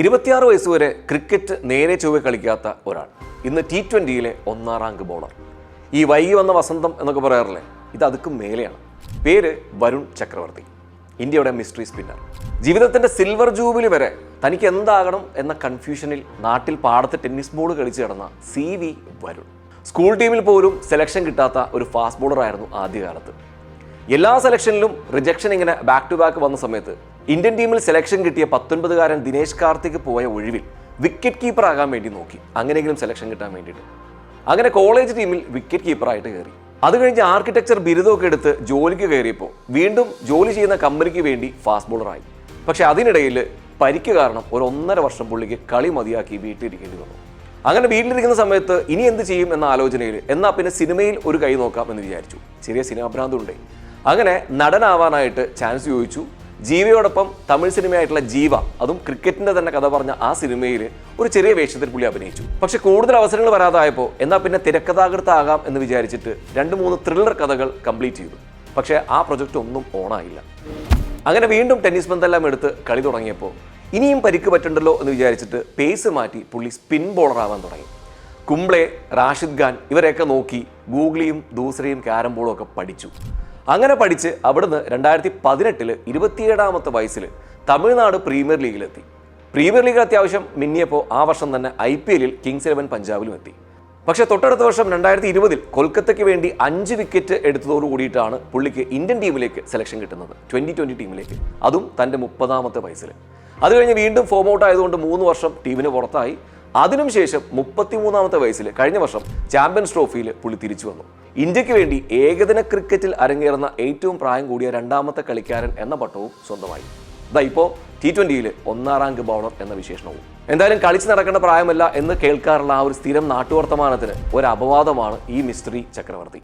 ഇരുപത്തിയാറ് വയസ്സ് വരെ ക്രിക്കറ്റ് നേരെ ചൊവ്വെ കളിക്കാത്ത ഒരാൾ. ഇന്ന് ടി ട്വന്റിയിലെ ഒന്നാം റാങ്ക് ബോളർ ഈ വൈകി വന്ന വസന്തം എന്നൊക്കെ പറയാറില്ലേ? ഇത് അതുക്കും മേലെയാണ്. പേര് വരുൺ ചക്രവർത്തി. ഇന്ത്യയുടെ മിസ്റ്ററി സ്പിന്നർ ജീവിതത്തിന്റെ സിൽവർ ജൂബിലി വരെ തനിക്ക് എന്താകണം എന്ന കൺഫ്യൂഷനിൽ നാട്ടിൽ പാടത്ത് ടെന്നീസ് ബോൾ കളിച്ച് കിടന്ന സി വി വരുൺ. സ്കൂൾ ടീമിൽ പോലും സെലക്ഷൻ കിട്ടാത്ത ഒരു ഫാസ്റ്റ് ബോളറായിരുന്നു ആദ്യകാലത്ത്. എല്ലാ സെലക്ഷനിലും റിജക്ഷൻ ഇങ്ങനെ ബാക്ക് ടു ബാക്ക് വന്ന സമയത്ത് ഇന്ത്യൻ ടീമിൽ സെലക്ഷൻ കിട്ടിയ പത്തൊൻപതുകാരൻ ദിനേശ് കാർത്തിക് പോയ ഒഴിവിൽ വിക്കറ്റ് കീപ്പർ ആകാൻ വേണ്ടി നോക്കി. അങ്ങനെയെങ്കിലും സെലക്ഷൻ കിട്ടാൻ വേണ്ടിയിട്ട്. അങ്ങനെ കോളേജ് ടീമിൽ വിക്കറ്റ് കീപ്പറായിട്ട് കയറി. അത് കഴിഞ്ഞ് ആർക്കിടെക്ചർ ബിരുദമൊക്കെ എടുത്ത് ജോലിക്ക് കയറിയപ്പോൾ വീണ്ടും ജോലി ചെയ്യുന്ന കമ്പനിക്ക് വേണ്ടി ഫാസ്റ്റ് ബോളറായി പക്ഷെ അതിനിടയിൽ പരിക്ക് കാരണം ഒരു ഒന്നര വർഷം പുള്ളിക്ക് കളി മതിയാക്കി വീട്ടിലിരിക്കേണ്ടി വന്നു. അങ്ങനെ വീട്ടിലിരിക്കുന്ന സമയത്ത് ഇനി എന്ത് ചെയ്യും എന്ന ആലോചനയിൽ എന്നാൽ പിന്നെ സിനിമയിൽ ഒരു കൈ നോക്കാം എന്ന് വിചാരിച്ചു. ചെറിയ സിനിമാഭ്രാന്തുണ്ടേ. അങ്ങനെ നടനാവാനായിട്ട് ചാൻസ് ചോദിച്ചു. ജീവയോടൊപ്പം തമിഴ് സിനിമയായിട്ടുള്ള ജീവ അതും ക്രിക്കറ്റിന്റെ തന്നെ കഥ പറഞ്ഞ ആ സിനിമയിൽ ഒരു ചെറിയ വേഷത്തിൽ പുള്ളി അഭിനയിച്ചു. പക്ഷെ കൂടുതൽ അവസരങ്ങൾ വരാതായപ്പോൾ എന്നാൽ പിന്നെ തിരക്കഥാകൃത്താകാം എന്ന് വിചാരിച്ചിട്ട് രണ്ട് മൂന്ന് ത്രില്ലർ കഥകൾ കംപ്ലീറ്റ് ചെയ്തു. പക്ഷേ ആ പ്രൊജക്റ്റ് ഒന്നും ഓണായില്ല. അങ്ങനെ വീണ്ടും ടെന്നീസ് പന്തെല്ലാം എടുത്ത് കളി തുടങ്ങിയപ്പോൾ ഇനിയും പരിക്ക് പറ്റണ്ടല്ലോ എന്ന് വിചാരിച്ചിട്ട് പേസ് മാറ്റി പുള്ളി സ്പിൻ ബോളർ ആവാൻ തുടങ്ങി. കുംബ്ലെ റാഷിദ് ഖാൻ ഇവരെയൊക്കെ നോക്കി ഗൂഗ്ലിയും ദൂസരയും ക്യാരം ബോളും ഒക്കെ പഠിച്ചു. അങ്ങനെ പഠിച്ച് അവിടുന്ന് രണ്ടായിരത്തി പതിനെട്ടിൽ ഇരുപത്തിയേഴാമത്തെ വയസ്സിൽ തമിഴ്നാട് പ്രീമിയർ ലീഗിലെത്തി. പ്രീമിയർ ലീഗിൽ അത്യാവശ്യം മിന്നിയപ്പോൾ ആ വർഷം തന്നെ ഐ പി എല്ലിൽ കിങ്സ് ഇലവൻ പഞ്ചാബിലും എത്തി. പക്ഷേ തൊട്ടടുത്ത വർഷം രണ്ടായിരത്തി ഇരുപതിൽ കൊൽക്കത്തയ്ക്ക് വേണ്ടി അഞ്ച് വിക്കറ്റ് എടുത്തതോടു കൂടിയിട്ടാണ് പുള്ളിക്ക് ഇന്ത്യൻ ടീമിലേക്ക് സെലക്ഷൻ കിട്ടുന്നത് ട്വന്റി ട്വന്റി ടീമിലേക്ക്. അതും തന്റെ മുപ്പതാമത്തെ വയസ്സിൽ അത് കഴിഞ്ഞ് വീണ്ടും ഫോം ഔട്ട് ആയതുകൊണ്ട് മൂന്ന് വർഷം ടീമിന് പുറത്തായി. അതിനും ശേഷം മുപ്പത്തിമൂന്നാമത്തെ വയസ്സിൽ കഴിഞ്ഞ വർഷം ചാമ്പ്യൻസ് ട്രോഫിയിൽ പുള്ളി തിരിച്ചു വന്നു. ഇന്ത്യയ്ക്ക് വേണ്ടി ഏകദിന ക്രിക്കറ്റിൽ അരങ്ങേറുന്ന ഏറ്റവും പ്രായം കൂടിയ രണ്ടാമത്തെ കളിക്കാരൻ എന്ന പട്ടവും സ്വന്തമായി. ഇതാ ഇപ്പോൾ ടി ട്വന്റിയിൽ ഒന്നാം റാങ്ക് ബൗളർ എന്ന വിശേഷണവും. എന്തായാലും കളിച്ച് നടക്കേണ്ട പ്രായമല്ല എന്ന് കേൾക്കാറുള്ള ആ ഒരു സ്ഥിരം നാട്ടുവർത്തമാനത്തിന് ഒരു അപവാദമാണ് ഈ മിസ്റ്ററി ചക്രവർത്തി.